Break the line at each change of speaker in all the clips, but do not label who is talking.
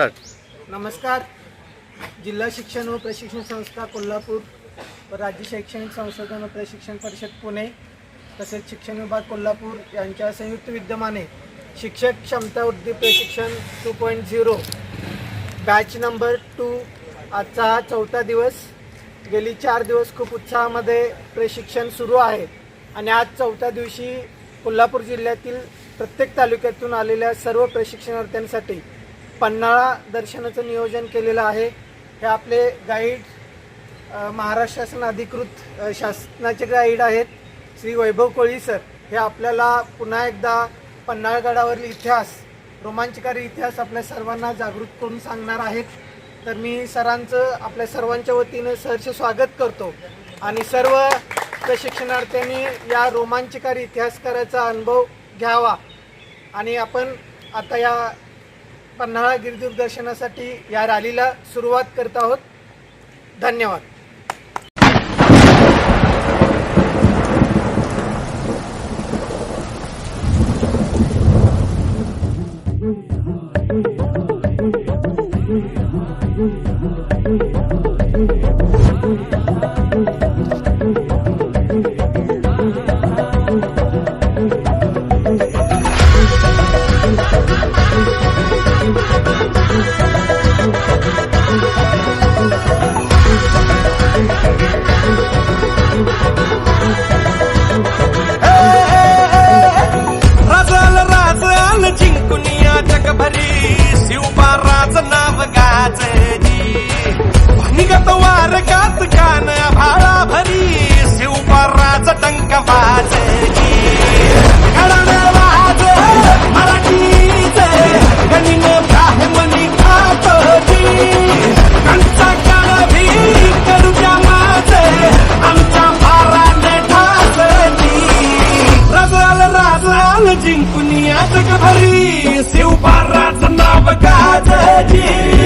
Start
नमस्कार. जिल्हा शिक्षण व प्रशिक्षण संस्था कोल्हापूर व राज्य शैक्षणिक संशोधन व प्रशिक्षण परिषद पुणे तसेच शिक्षण विभाग कोल्हापूर यांच्या संयुक्त विद्यमाने शिक्षक क्षमता वृद्धी प्रशिक्षण two point zero batch number two आजचा हा चौथा दिवस. गेली चार दिवस खूप उत्साहामध्ये प्रशिक्षण सुरू आहे आणि आज चौथ्या दिवशी कोल्हापूर जिल्ह्यातील प्रत्येक तालुक्यातून आलेल्या सर्व प्रशिक्षणार्थ्यांसाठी पन्हाळा दर्शनाचं नियोजन केलेलं आहे. हे आपले गाईड महाराष्ट्र शासन अधिकृत शासनाचे गाईड आहेत. श्री वैभव कोळी सर हे आपल्याला पुन्हा एकदा पन्हाळगडावरील इतिहास रोमांचकारी इतिहास आपल्या सर्वांना जागृत करून सांगणार आहेत. तर मी सरांचं आपल्या सर्वांच्या वतीनं सहर्ष स्वागत करतो. आणि सर्व प्रशिक्षणार्थ्यांनी या रोमांचकारी इतिहासकाराचा अनुभव घ्यावा. आणि आपण आता या पन्हाळा गिरिदुर्दर्शनासाठी या रॅलीला सुरुवात करत आहोत. धन्यवाद.
जगभरी शिवबा राज नाव गाजली निगत वार गात कान भाळा भरी शिवबा राज टंक वाजली घराणं मराठीच गणिन ब्राह्मणी खातोजी कंचा भी करू आमच्या भाराने ठासली राजाल राजाल जिंकून या जगभरी शिवबा राज नाव गाजली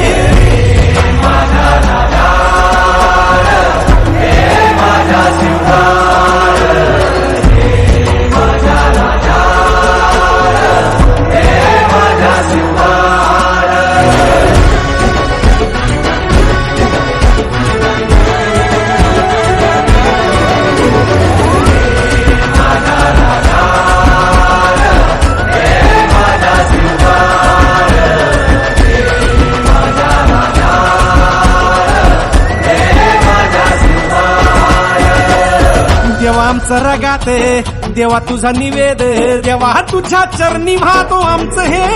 आमचं रगाते. देवा तुझा निवेद देवा तुझ्या चरणी वाहतो आमचं हे.